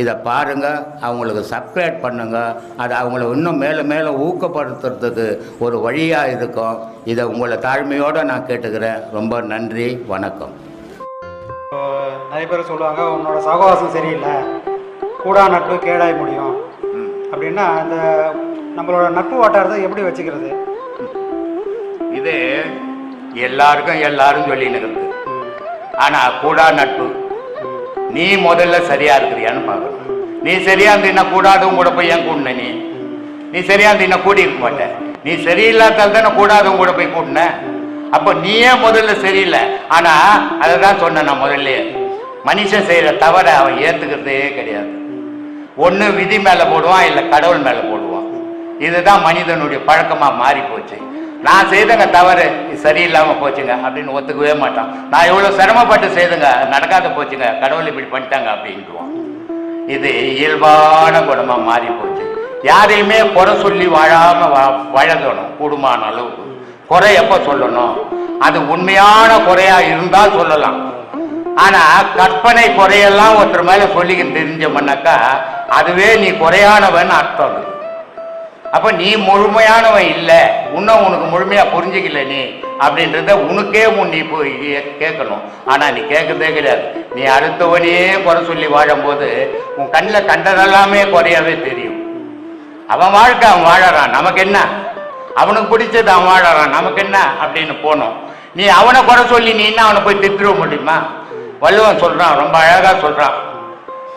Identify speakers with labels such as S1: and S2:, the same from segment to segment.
S1: இதை பாருங்க அவங்களுக்கு சப்ஸ்கிரைப் பண்ணுங்க. அது அவங்கள இன்னும் மேலும் மேலும் ஊக்கப்படுத்துறதுக்கு ஒரு வழியாக இருக்கும். இதை உங்களை தாழ்மையோடு நான் கேட்டுக்கிறேன். ரொம்ப நன்றி வணக்கம்.
S2: நிறைய பேர் சொல்லுவாங்க உன்னோட சகவாசம் சரியில்லை. கூடா நட்பு கேடாய் முடியும். அப்படின்னா அந்த நம்மளோட நட்பு வட்டாரத்தை எப்படி வச்சுக்கிறது?
S1: இது எல்லாருக்கும் எல்லாரும் சொல்லினுக்கிறது ஆனா கூடா நட்பு நீ முதல்ல சரியா இருக்கிறியான்னு பார்க்கணும். நீ சரியா இருந்தீங்கன்னா கூடாதவங்க கூட போய் ஏன் கூட்டின நீ? நீ சரியா இருந்தீங்கன்னா கூடி இருக்க மாட்டேன். நீ சரியில்லாதால் தானே கூடாதவங்க கூட போய் கூட்டின? அப்போ நீயே முதல்ல சரியில்லை. ஆனா அதை தான் சொன்னேன் நான் முதல்ல மனுஷன் செய்யற தவற அவன் ஏத்துக்கிறதே கிடையாது. ஒண்ணு விதி மேல போடுவான் இல்ல கடவுள் மேல போடுவான். இதுதான் மனிதனுடைய பழக்கமா மாறி போச்சு. நான் செய்தங்க தவறு. இது சரியில்லாம போச்சுங்க அப்படின்னு ஒத்துக்கவே மாட்டான். நான் இவ்வளவு சிரமப்பட்டு செய்துங்க நடக்காத போச்சுங்க கடவுள் இப்படி பண்ணிட்டாங்க அப்படின்ட்டுவான் இது இயல்பான குணமா மாறி போச்சு யாரையுமே குறை சொல்லி வாழாம வழங்கணும் கூடுமான அளவுக்கு குறை எப்ப சொல்லணும்? அது உண்மையான குறையா இருந்தால் சொல்லலாம். ஆனா கற்பனை குறையெல்லாம் ஒருத்தர் மேல சொல்லிக்கிட்டு தெரிஞ்சோம்னாக்கா அதுவே நீ குறையானவன் அர்த்தம் அது. அப்ப நீ முழுமையானவன் இல்ல. இன்னும் உனக்கு முழுமையா புரிஞ்சுக்கல நீ. அப்படின்றத உனக்கே உன் நீ போய் கேட்கணும். ஆனா நீ கேட்கறதே கிடையாது. நீ அடுத்தவனையே குறை சொல்லி வாழும்போது உன் கண்ணில் கண்டதெல்லாமே குறையாவே தெரியும். அவன் வாழ்க்கை அவன் வாழறான். நமக்கு என்ன? அவனுக்கு பிடிச்சது அவன் வாழறான். நமக்கு என்ன? அப்படின்னு போனோம். நீ அவனை குறை சொல்லி நீ என்ன அவனை போய் திட்டுற முடியுமா? வள்ளுவன் சொல்றான் ரொம்ப அழகா சொல்றான்.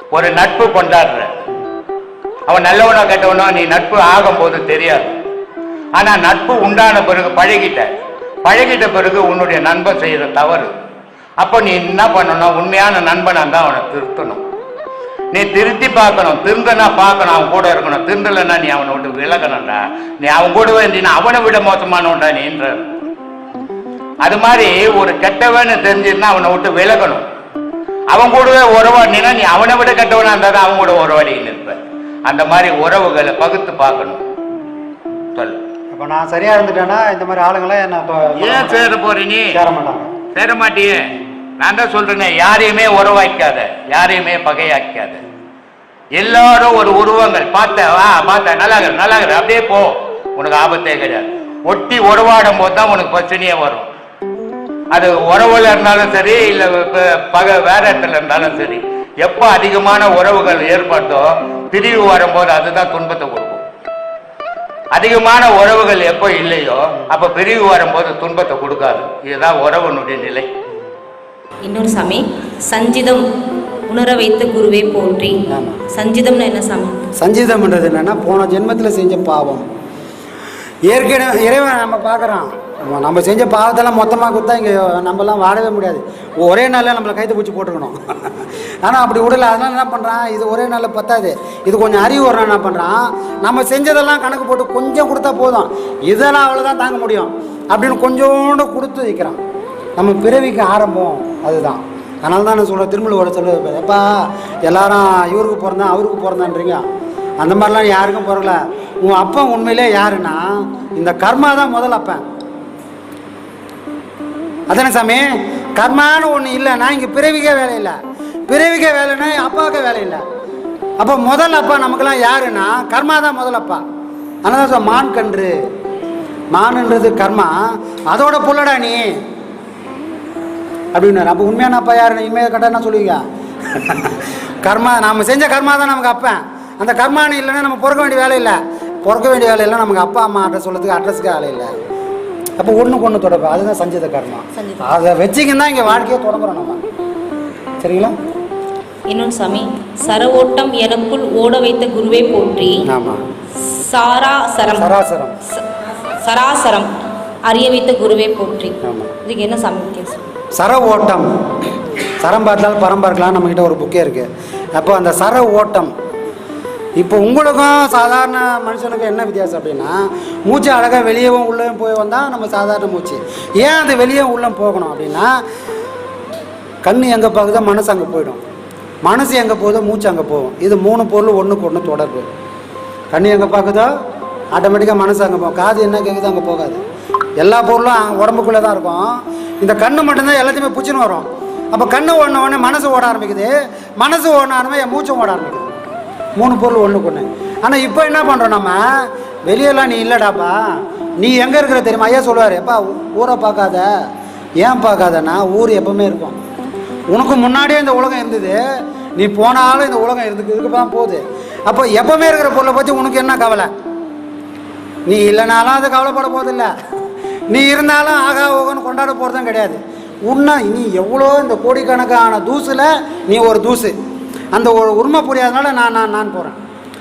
S1: ஒரு நட்பு கொண்டாடுற. அவன் நல்லவனோ கெட்டவனோ நீ நட்பு ஆகும் போது தெரியாது. ஆனா நட்பு உண்டான பிறகு பழகிட்ட. பழகிட்ட பிறகு உன்னுடைய நண்பன் செய்யற தவறு. அப்போ நீ என்ன பண்ணணும்? உண்மையான நண்பனா தான் அவனை திருத்தணும். நீ திருத்தி பார்க்கணும். திருந்தனா பார்க்கணும். அவன் கூட இருக்கணும். திருந்தலைன்னா நீ அவனை விட்டு விலகணும்டா. நீ அவன் கூடவே இருந்தீங்கன்னா அவனை விட மோசமானவன்டா நீன்ற. அது மாதிரி ஒரு கெட்டவன்னு தெரிஞ்சிருந்தா அவனை விட்டு விலகணும். அவன் கூடவே உறவாடினா நீ அவனை விட கெட்டவனா இருந்தா தான் அவன் கூட உறவாடி நிற்பேன் அந்த மாதிரி உறவுகளை பகுத்து பார்க்கணும். சொல்லு
S2: அப்போ நான் சரியா இருந்துட்டேன்னா இந்த மாதிரி ஆளுங்களை நான் தொ-
S1: ஏன் சேர போற நீ?
S2: சேர மாட்டாங்க.
S1: சேர மாட்டியே. நான் தான் சொல்றேனே யாரையுமே உறவாக்காத யாரையுமே பகையாக்காத. எல்லாரும் ஒரு உருவங்கள். பார்த்த வா பார்த்த நல்லா நல்லா இரு, அப்படியே போ. உனக்கு ஆபத்தே கிடையாது. ஒட்டி உறவாடும் போது தான் உனக்கு பிரச்சனையே வரும். அது உறவுல இருந்தாலும் சரி இல்ல பகை வேற இடத்துல இருந்தாலும் சரி எப்போ அதிகமான உறவுகள் ஏற்படுதோ பிரிவு வரும்போது அதுதான் துன்பத்தை கொடுக்கும். அதிகமான உறவுகள் எப்போ இல்லையோ அப்ப பிரிவு வரும்போது துன்பத்தை கொடுக்காது. இதுதான் உறவுனுடைய நிலை.
S3: இன்னொரு சாமி சஞ்சிதம் உணர வைத்த குருவே போற்றி.
S2: ஆமா.
S3: சஞ்சிதம்னா என்ன சாமி?
S2: சஞ்சீதம்ன்றது என்னன்னா போன ஜென்மத்தில் செஞ்ச பாவம். ஏற்கனவே இறைவன் நம்ம பார்க்குறான். நம்ம- நம்ம செஞ்ச பாவத்தெல்லாம் மொத்தமாக கொடுத்தா இங்கே நம்மலாம் வாழவே முடியாது. ஒரே நாளில் நம்மளை கைத்து பிடிச்சி போட்டுக்கணும் ஆனால் அப்படி விடல. அதனால் என்ன பண்ணுறான் இது ஒரே நாளில் பத்தாது. இது கொஞ்சம் அறிவு வரணும் என்ன பண்ணுறான் நம்ம செஞ்சதெல்லாம் கணக்கு போட்டு கொஞ்சம் கொடுத்தா போதும். இதெல்லாம் அவ்வளோதான் தாங்க முடியும். அப்படின்னு கொஞ்சோண்டு கொடுத்து வைக்கிறான். நம்ம பிறவிக்கு ஆரம்பம் அதுதான். அதனால தான் நான் சொல்கிறேன் திருமூலோட சொல்லுவது எப்பா எல்லாரும் இவருக்கு பிறந்தான் அவருக்கு பிறந்தான்றீங்க? அந்த மாதிரிலாம் யாருக்கும் பிறகுல உன் அப்பா உண்மையிலே யாருன்னா இந்த கர்மா தான் முதல் அப்பன். அதானே சாமி? கர்மான்னு ஒன்று இல்லைன்னா இங்கே பிறவிக்கே வேலை இல்லை. பிறவிக்கே வேலைன்னா அப்பாவுக்கே வேலை இல்லை. அப்போ முதல் அப்பா நமக்கெல்லாம் யாருன்னா கர்மா தான் முதல் அப்பா. அதனால தான் மான் கன்று. மானுன்றது கர்மா. அதோட புள்ளடா நீ. அப்படின்னாரு. அப்போ உண்மையான அப்பா யாரு இனிமேல் கரெக்டாக என்ன சொல்லுவீங்க? கர்மா நாம் செஞ்ச கர்மா தான் நமக்கு அப்பேன். அந்த கர்மானு இல்லைன்னா நம்ம பிறக்க வேண்டிய வேலை இல்லை. பிறக்க வேண்டிய வேலை இல்லை நமக்கு அப்பா அம்மா அட்ரஸ் சொல்கிறதுக்கு அட்ரஸுக்கு வேலை இல்லை. அப்போ ஒன்றுக்கு ஒன்று தொடர்பு. அதுதான் சஞ்சித கர்மா. அதை வச்சுக்கின்னு தான் இங்கே வாழ்க்கையை தொடங்குறோம் நம்ம. சரிங்களா?
S3: இன்னொன்று சாமி சர ஓட்டம் எனக்குள் ஓட வைத்த குருவே போற்றி சாராசரம்.
S2: சராசரம்
S3: சராசரம் அறிய வைத்த குருவே போற்றி. இதுக்கு என்ன சாமி
S2: சர ஓட்டம் சரம் பார்த்தாலும் பரம் பார்க்கலாம் நம்மக்கிட்ட ஒரு புக்கே இருக்குது அப்போ அந்த சர ஓட்டம் இப்போ உங்களுக்கும் சாதாரண மனுஷனுக்கும் என்ன வித்தியாசம் அப்படின்னா மூச்சு அழகாக வெளியவும் உள்ளேயும் போய் வந்தால் நம்ம சாதாரண மூச்சு. ஏன் அது வெளியே உள்ளே போகணும் அப்படின்னா கண் எங்கே பார்க்குதோ மனசு அங்கே போயிடும். மனசு எங்கே போகுதோ மூச்சு அங்கே போகும். இது மூணு பொருள் ஒன்றுக்கு ஒன்று தொடர்பு. கண் எங்கே பார்க்குதோ ஆட்டோமேட்டிக்காக மனசு அங்கே போகும். காது என்ன கேட்குதோ அங்கே போகாது. எல்லா பொருளும் உடம்புக்குள்ளே தான் இருக்கும். இந்த கண்ணு மட்டும்தான் எல்லாத்தையுமே பிடிச்சின்னு வரும். அப்போ கண்ணு ஓடின உடனே மனசு ஓட ஆரம்பிக்குது. மனசு ஓடின உடனே என் மூச்சும் ஓட ஆரம்பிக்குது. மூணு பொருள் ஒன்றுக்கு ஒன்று ஆனால் இப்போ என்ன பண்ணுறோம் நம்ம? வெளியெல்லாம் நீ இல்லைடாப்பா. நீ எங்கே இருக்கிற தெரியுமா? ஐயா சொல்லுவார் எப்பா ஊரை பார்க்காத. ஏன் பார்க்காதன்னா ஊர் எப்பவுமே இருக்கும். உனக்கு முன்னாடியே இந்த உலகம் இருந்தது. நீ போனாலும் இந்த உலகம் இருக்கு தான் போகுது. அப்போ எப்பவுமே இருக்கிற பொருளை பற்றி உனக்கு என்ன கவலை? நீ இல்லைனாலும் அது கவலைப்பட போதில்லை நீ இருந்தாலும் ஆகா ஓகன்னு கொண்டாட போகிறதும் கிடையாது. உன்ன நீ எவ்வளோ இந்த கோடிக்கணக்கான தூசில் நீ ஒரு தூசு. அந்த ஒரு உண்மை புரியாதனால நான் நான் நான் போகிறேன்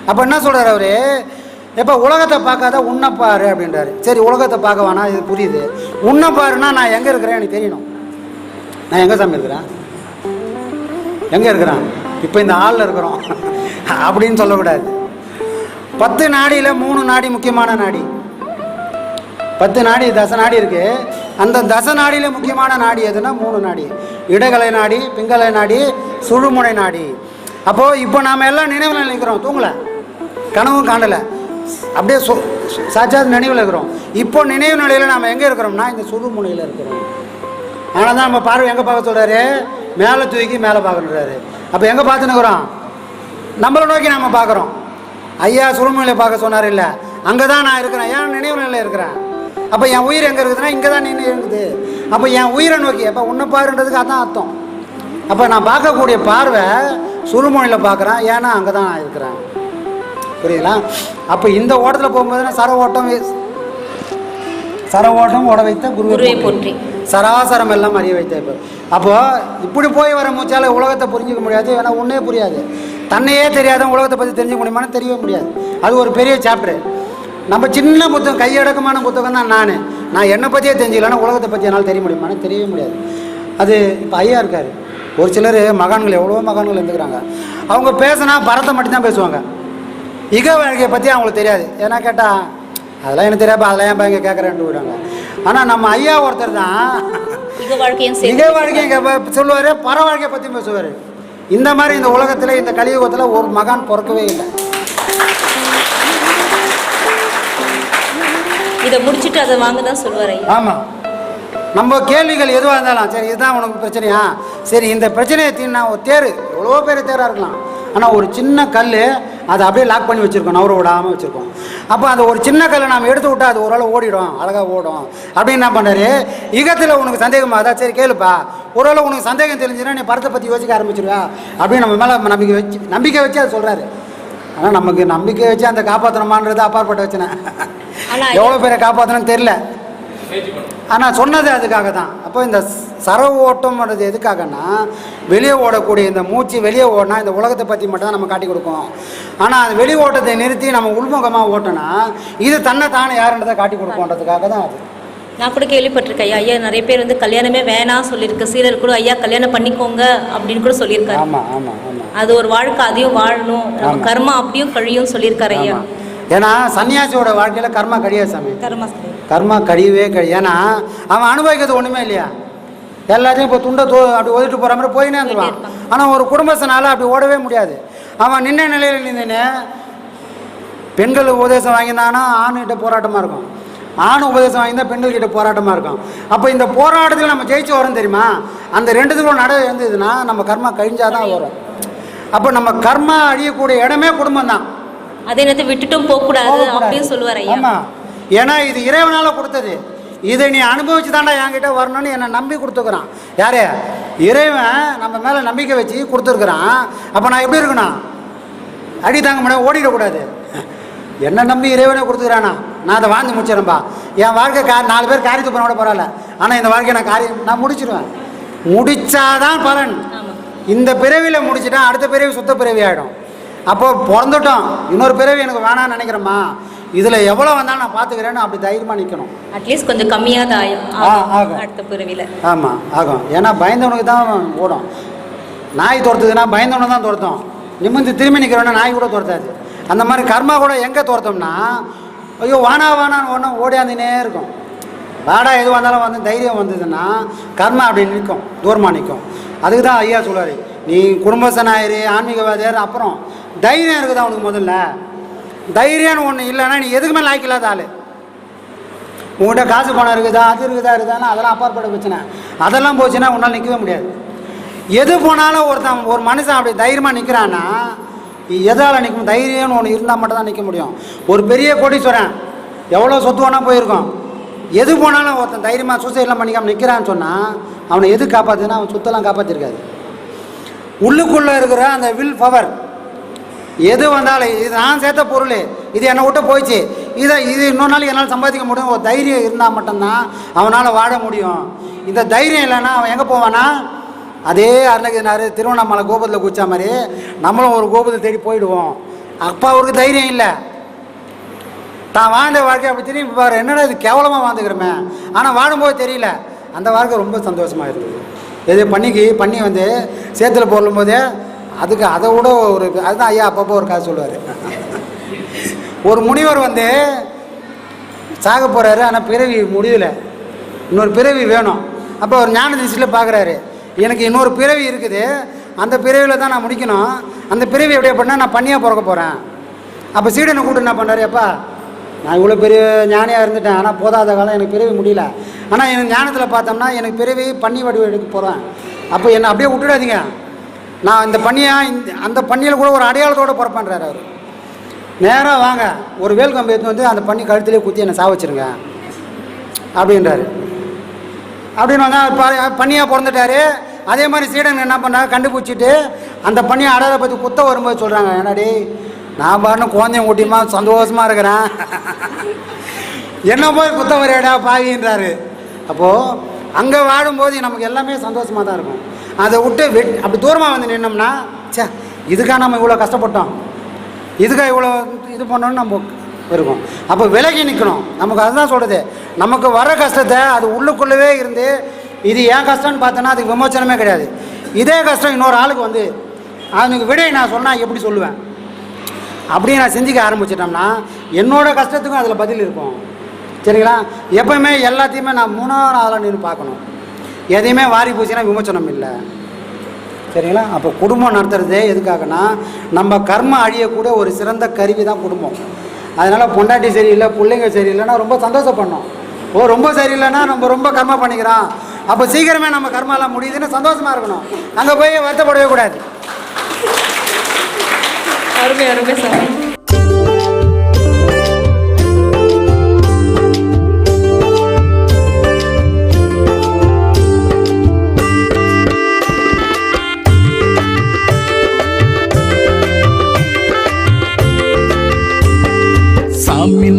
S2: அப்போ என்ன சொல்கிறார் அவர்? எப்போ உலகத்தை பார்க்காத உன்னை பாரு அப்படின்றாரு. சரி உலகத்தை பார்க்க வேணாம் இது புரியுது. உன்னை பாருன்னா நான் எங்கே இருக்கிறேன் எனக்கு தெரியணும். நான் எங்கே சாமி இருக்கிறேன்? எங்கே இருக்கிறான்? இப்போ இந்த ஆளில் இருக்கிறோம். அப்படின்னு சொல்லக்கூடாது. பத்து நாடியில் மூணு நாடி முக்கியமான நாடி. பத்து நாடி தச நாடி இருக்கு. அந்த தச நாடியில் முக்கியமான நாடி எதுனா மூணு நாடி. இடகலை நாடி பிங்கலை நாடி சுழுமுனை நாடி. அப்போது இப்போ நாம் எல்லாம் நினைவில் நினைக்கிறோம் தூங்கலை. கனவும் காணலை. அப்படியே சொ சாட்சாத் நினைவில் இருக்கிறோம். இப்போ நினைவு நிலையில் நாம் எங்கே இருக்கிறோம்னா இந்த சுழுமுனையில் இருக்கிறோம். ஆனால் தான் நம்ம பார்வை எங்கே பார்க்க சொல்கிறாரு மேலே தூக்கி மேலே பார்க்கணுறாரு அப்போ எங்கே பார்த்துன்னு இருக்கிறோம் நம்மளை நோக்கி நம்ம பார்க்குறோம். ஐயா சுழுமுனையில் பார்க்க சொன்னார் இல்லை. அங்கே தான் நான் இருக்கிறேன். ஏன் நினைவு நிலையில் இருக்கிறேன்? அப்போ என் உயிர் எங்கே இருக்குதுன்னா இங்கே தான் நின்று இருக்குது அப்போ என் உயிரை நோக்கி அப்போ உன்னை பாருன்றதுக்கு அதான் அர்த்தம். அப்போ நான் பார்க்கக்கூடிய பார்வை சுழுமொழியில் பார்க்குறேன் ஏன்னா அங்கே தான் நான் இருக்கிறேன். புரியுதுங்களா அப்போ இந்த ஓட்டத்தில் போகும்போது நான் சர ஓட்டம் சர ஓட்டம் ஓட வைத்த
S3: குருவே
S2: குருவை
S3: போற்றி.
S2: சராசரம் எல்லாம் அறிய வைத்த இப்போ அப்போ இப்படி போய் வர மூச்சால உலகத்தை புரிஞ்சிக்க முடியாது ஏன்னா ஒன்றே புரியாது. தன்னையே தெரியாத உலகத்தை பற்றி தெரிஞ்சுக்க முடியுமான்னு தெரியவே முடியாது. அது ஒரு பெரிய சாப்டர் நம்ம சின்ன புத்தகம் கையடக்கமான புத்தகம் தான் நான். நான் என்னை பற்றியே தெரிஞ்சுக்கலன்னா உலகத்தை பற்றி என்னால் தெரிய முடியுமான்னு தெரியவே முடியாது. அது இப்போ ஐயா இருக்கார். ஒரு சிலர் மகான்கள் எவ்வளோ மகான்கள் இருந்துக்கிறாங்க. அவங்க பேசினா பரத்தை மட்டும்தான் பேசுவாங்க. இக வாழ்க்கையை பற்றி அவங்களுக்கு தெரியாது. ஏன்னா கேட்டால் அதெல்லாம் எனக்கு தெரியாப்பா அதெல்லாம் ஏன் இங்கே கேட்குறேன்ட்டு விடுவாங்க ஆனால் நம்ம ஐயா ஒருத்தர் தான்
S3: இக வாழ்க்கையும்
S2: இக
S3: சேர்த்து
S2: வாழ்க்கையை இங்கே சொல்லுவார் பர வாழ்க்கையை பற்றி பேசுவார். இந்த மாதிரி இந்த உலகத்தில் இந்த கலியுகத்தில் ஒரு மகான் பிறக்கவே இல்லை.
S3: இதை முடிச்சுட்டு அதை வாங்க தான் சொல்லுவார்
S2: ஆமாம் நம்ம கேள்விகள் எதுவாக இருந்தாலும் சரி இதுதான் உனக்கு பிரச்சனையா? சரி இந்த பிரச்சனையை தீர்னா ஒரு தேர். எவ்வளோ பேர் தேராக இருக்கலாம். ஆனால் ஒரு சின்ன கல் அதை அப்படியே லாக் பண்ணி வச்சுருக்கோம் நவர விடாமல் வச்சுருக்கோம். அப்போ அந்த ஒரு சின்ன கல்லை நாம் எடுத்து விட்டா அது ஓரளவு ஓடிடும் அழகாக ஓடும். அப்படின்னு என்ன பண்ணாரு? யுகத்தில் உனக்கு சந்தேகமா? அதான் சரி கேளுப்பா. ஓரளவு உனக்கு சந்தேகம் தெரிஞ்சுன்னா நீ படத்தை பற்றி யோசிக்க ஆரம்பிச்சிருவா. அப்படின்னு நம்ம மேலே நம்பிக்கை வச்சு நம்பிக்கை வச்சு அதை சொல்கிறாரு ஆனால் நமக்கு நம்பிக்கை வச்சு அந்த காப்பாற்றணுமான்றது அப்பாற்பட்ட வச்சுனேன்.
S3: ஆனா
S2: எவ்வளோ பேரை காப்பாற்றணும்னு தெரில ஆனால் சொன்னது அதுக்காக தான் அப்போ இந்த சர ஓட்டம்ன்றது எதுக்காகன்னா வெளியே ஓடக்கூடிய இந்த மூச்சு வெளியே ஓடினா இந்த உலகத்தை பற்றி மட்டும் தான் நம்ம காட்டி கொடுக்கும் ஆனால் அந்த வெளி ஓட்டத்தை நிறுத்தி நம்ம உள்முகமாக ஓட்டினா இது தன்னை தானே யாருன்றதை காட்டி கொடுக்கும்ன்றதுக்காக தான் அது.
S3: நான் கூட கேள்விப்பட்டிருக்கேன். ஐயா ஐயா நிறைய பேர் வந்து கல்யாணமே வேணாம் சொல்லியிருக்கு. சீரர் கூட ஐயா கல்யாணம் பண்ணிக்கோங்க அப்படின்னு கூட சொல்லியிருக்காரு.
S2: ஆமாம் ஆமாம் ஆமாம்
S3: அது ஒரு வாழ்க்கை அதையும் வாழணும். நம்ம. கர்மா அப்படியும் கழியும் சொல்லியிருக்காரு ஐயா.
S2: ஏன்னா சன்னியாசியோட வாழ்க்கையில் கர்மா கிடையாது சாமி.
S3: கர்மா.
S2: கர்மா கழியவே கழி ஏன்னா அவன் அனுபவிக்கிறது ஒன்றுமே இல்லையா? எல்லாத்தையும் இப்போ துண்டை தோ அப்படி ஒதுட்டு போகிற மாதிரி போயினே இருந்துருவான். ஆனால் ஒரு குடும்பத்தினால அப்படி ஓடவே முடியாது. அவன் நின்ன நிலையில் நின்றுன்னு பெண்கள் உபதேசம் வாங்கியிருந்தானா ஆண்கிட்ட போராட்டமாக இருக்கும். ஆண் உபதேசம் வாங்கியிருந்தா பெண்கள்கிட்ட போராட்டமாக இருக்கும். அப்போ இந்த போராட்டத்தில் நம்ம ஜெயிச்சு வரோம் தெரியுமா? அந்த ரெண்டுத்துக்கும் நட இருந்ததுன்னா நம்ம கர்மா கழிஞ்சாதான் வரும். அப்போ நம்ம கர்மா அழியக்கூடிய இடமே குடும்பம் தான்
S3: அதே நேரத்தை விட்டுட்டும் போகக்கூடாது அப்படின்னு சொல்லுவார் ஐயா.
S2: ஏன்னா இது இறைவனால கொடுத்தது. இதை நீ அனுபவிச்சு தாண்டா என்கிட்ட வரணும்னு என்னை நம்பி கொடுத்துக்கிறான் யாரு? இறைவன் நம்ம மேலே நம்பிக்கை வச்சு கொடுத்துருக்குறான். அப்போ நான் எப்படி இருக்கணும்? அடி தாங்க முடியாது ஓடிடக்கூடாது. என்ன நம்பி இறைவனே கொடுத்துக்கிறானா? நான் அதை வாழ்ந்து முடிச்சிடறேன்ப்பா என் வாழ்க்கை கா நாலு பேர் காரியத்தை பண்ண பரவாயில்ல ஆனால் இந்த வாழ்க்கையை நான் காரியம் நான் முடிச்சிடுவேன். முடித்தாதான் பலன். இந்த பிறவியில் முடிச்சிட்டா அடுத்த பிறவி சுத்த பிறவி ஆகிடும் அப்போது பிறந்துட்டோம். இன்னொரு பிறவி எனக்கு வேணாம்னு நினைக்கிறேம்மா. இதில் எவ்வளோ வந்தாலும் நான் பார்த்துக்கிறேன்னு அப்படி தைரியமாக நிற்கணும்
S3: அட்லீஸ்ட் கொஞ்சம் கம்மியாக தான்
S2: ஆகும்.
S3: அடுத்த பிறவியில்
S2: ஆமாம் ஆகும். ஏன்னா பயந்தவனுக்கு தான் ஓடும். நாய் துரத்துதுன்னா பயந்தவனை தான் துரத்தும். நிமிந்து திரும்பி நிற்கிறவன நாய் கூட துரத்தாது. அந்த மாதிரி கர்மா கூட எங்கே துரத்தோம்னா ஐயோ வானா வானான்னு ஒன்றும் ஓடியாந்துனே இருக்கும். வாடா எது வந்தாலும் வந்து தைரியம் வந்ததுன்னா கர்மா அப்படி நிற்கும். தூரமாக நிற்கும். அதுக்கு தான் ஐயா சொல்லுவார் நீ குடும்பஸ்தனாயிரு ஆன்மீகவாதியார் அப்புறம் தைரியம் இருக்குது அவனுக்கு முதல்ல? தைரியம்னு ஒன்று இல்லைன்னா நீ எதுக்குமே லாய்க்கு இல்லாத ஆள். உங்கள்கிட்ட காசு பணம் இருக்குதா அது இருக்குதா இருக்குதானா அதெல்லாம் அப்பாற்பட பிரச்சனை. அதெல்லாம் போச்சுன்னா உன்னால் நிற்கவே முடியாது. எது போனாலும் ஒருத்தன் ஒரு மனுஷன் அப்படி தைரியமாக நிற்கிறான்னா எதால் நிற்கும் தைரியம்னு ஒன்று இருந்தால் மட்டும் தான் நிற்க முடியும். ஒரு பெரிய கோடீஸ்வரன் எவ்வளோ சொத்து வேணால் போயிருக்கோம். எது போனாலும் ஒருத்தன் தைரியமாக சூசைட்லாம் பண்ணிக்காமல் நிற்கிறான்னு சொன்னால் அவனை எது காப்பாற்றுன்னா அவன் சுத்தெல்லாம் காப்பாற்றிருக்காது உள்ளுக்குள்ளே இருக்கிற அந்த வில் பவர் எது வந்தாலும் இது நான் சேர்த்த பொருள். இது என்னை விட்டு போயிடுச்சு. இதை இது இன்னொரு நாள் என்னால் சம்பாதிக்க முடியும். ஒரு தைரியம் இருந்தால் மட்டும்தான் அவனால் வாழ முடியும். இந்த தைரியம் இல்லைன்னா அவன் எங்கே போவானா? அதே அருணகிரினார் திருவண்ணாமலை கோபுரத்தில் குச்சா மாதிரி நம்மளும் ஒரு கோபுரத்தை தேடி போயிடுவோம். அப்பா அவருக்கு தைரியம் இல்லை. தான் வாழ்ந்த வாழ்க்கை அப்படி திரும்பி பாரு என்னடா இது கேவலமாக வாழ்ந்துக்கிறோமே? ஆனால் வாழும்போது தெரியல. அந்த வாழ்க்கை ரொம்ப சந்தோஷமாக இருந்தது. எது பண்ணிக்கு பண்ணி வந்து சேத்துல போடும்போதே அதுக்கு அதை விட ஒரு அதுதான் ஐயா அப்பப்போ ஒரு காசு சொல்லுவார். ஒரு முனிவர் வந்து சாக போகிறாரு ஆனால் பிறவி முடியல. இன்னொரு பிறவி வேணும். அப்போ ஒரு ஞான திருஷ்டியில் பார்க்குறாரு எனக்கு இன்னொரு பிறவி இருக்குது. அந்த பிறவியில் தான் நான் முடிக்கணும். அந்த பிறவி எப்படி பண்ணால் நான் பண்ணியாக பிறக்க போகிறேன் அப்போ சீடனை கூப்பிட்டு என்ன பண்ணார்? அப்பா நான் இவ்வளோ பெரிய ஞானியாக இருந்துட்டேன். ஆனால் போதாத காலம் எனக்கு பிறவி முடியல. ஆனால் எனக்கு ஞானத்தில் பார்த்தோம்னா எனக்கு பிறவி பண்ணி வடிவம் எடுக்க போகிறேன் அப்போ என்னை அப்படியே விட்டுடாதீங்க. நான் இந்த பண்ணியா இந்த அந்த பண்ணியில் கூட ஒரு அடையாளத்தோடு பிறப்பான்றார் அவர். நேராக வாங்க ஒரு வேல் கம்பி எடுத்து வந்து அந்த பண்ணி கழுத்திலே குத்தி என்னை சாவச்சிருங்க அப்படின்றாரு. அப்படின்னு வந்தால் பண்ணியாக பிறந்துட்டாரு. அதே மாதிரி சீடன் என்ன பண்ணாங்க கண்டுபிடிச்சிட்டு அந்த பண்ணியை அடையாள பற்றி குத்த வரும்போது சொல்கிறாங்க என்னடி நான் பாருன்னு குழந்தையும் குட்டியுமா சந்தோஷமாக இருக்கிறேன். என்ன போய் குத்த வரையடா பாவின்றாரு. அப்போது அங்கே வாழும்போது நமக்கு எல்லாமே சந்தோஷமாக தான் இருக்கும். அதை விட்டு வெட் அப்படி தூரமாக வந்து நின்னோம்னா ச்சே இதுக்காக நம்ம இவ்வளோ கஷ்டப்பட்டோம். இதுக்காக இவ்வளோ இது பண்ணோன்னு நம்ம இருக்கும். அப்போ விலகி நிற்கணும் நமக்கு அதுதான் சொல்கிறது நமக்கு வர கஷ்டத்தை அது உள்ளுக்குள்ளவே இருந்து இது ஏன் கஷ்டம்னு பார்த்தோன்னா அதுக்கு விமோச்சனமே கிடையாது. இதே கஷ்டம் இன்னொரு ஆளுக்கு வந்து அதுக்கு விடை நான் சொன்னால் எப்படி சொல்லுவேன்? அப்படியே நான் சிந்திக்க ஆரம்பிச்சிட்டோம்னா என்னோட கஷ்டத்துக்கும் அதில் பதில் இருக்கும். சரிங்களா? எப்பவுமே எல்லாத்தையுமே நான் மூணாவது ஆளாக நின்று பார்க்கணும். எதையுமே வாரி பூசினா விமோச்சனம் இல்லை. சரிங்களா? அப்போ குடும்பம் நடத்துறதே எதுக்காகனா நம்ம கர்மம் அழியக்கூட ஒரு சிறந்த கருவி தான் குடும்பம். அதனால் பொண்டாட்டி சரியில்லை பிள்ளைங்க சரியில்லைன்னா ரொம்ப சந்தோஷப்படணும். ஓ ரொம்ப சரியில்லைன்னா நம்ம ரொம்ப கர்மா பண்ணிக்கிறோம். அப்போ சீக்கிரமே நம்ம கர்மாலாம் முடியுதுன்னு சந்தோஷமாக இருக்கணும். அங்கே போய் வருத்தப்படவே கூடாது.
S3: அருமை அருமை
S4: சார்.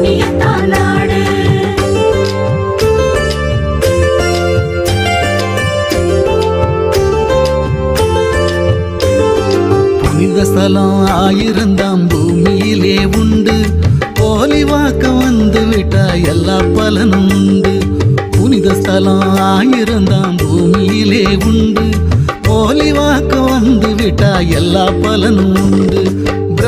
S5: நம்ம நாடு.
S4: ஸ்தலம் ஆயிரந்தாம் பூமியிலே உண்டு. போலி வாக்க வந்து விட்டா எல்லா பலனும் உண்டு. புனித ஸ்தலம் ஆயிருந்தாம் பூமியிலே உண்டு. போலி வாக்க வந்து விட்டா எல்லா பலனும் உண்டு.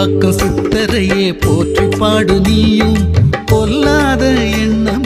S4: போலிவாக்கம் சித்தரையே போற்றி பாடு நீயும். பொல்லாத எண்ணம்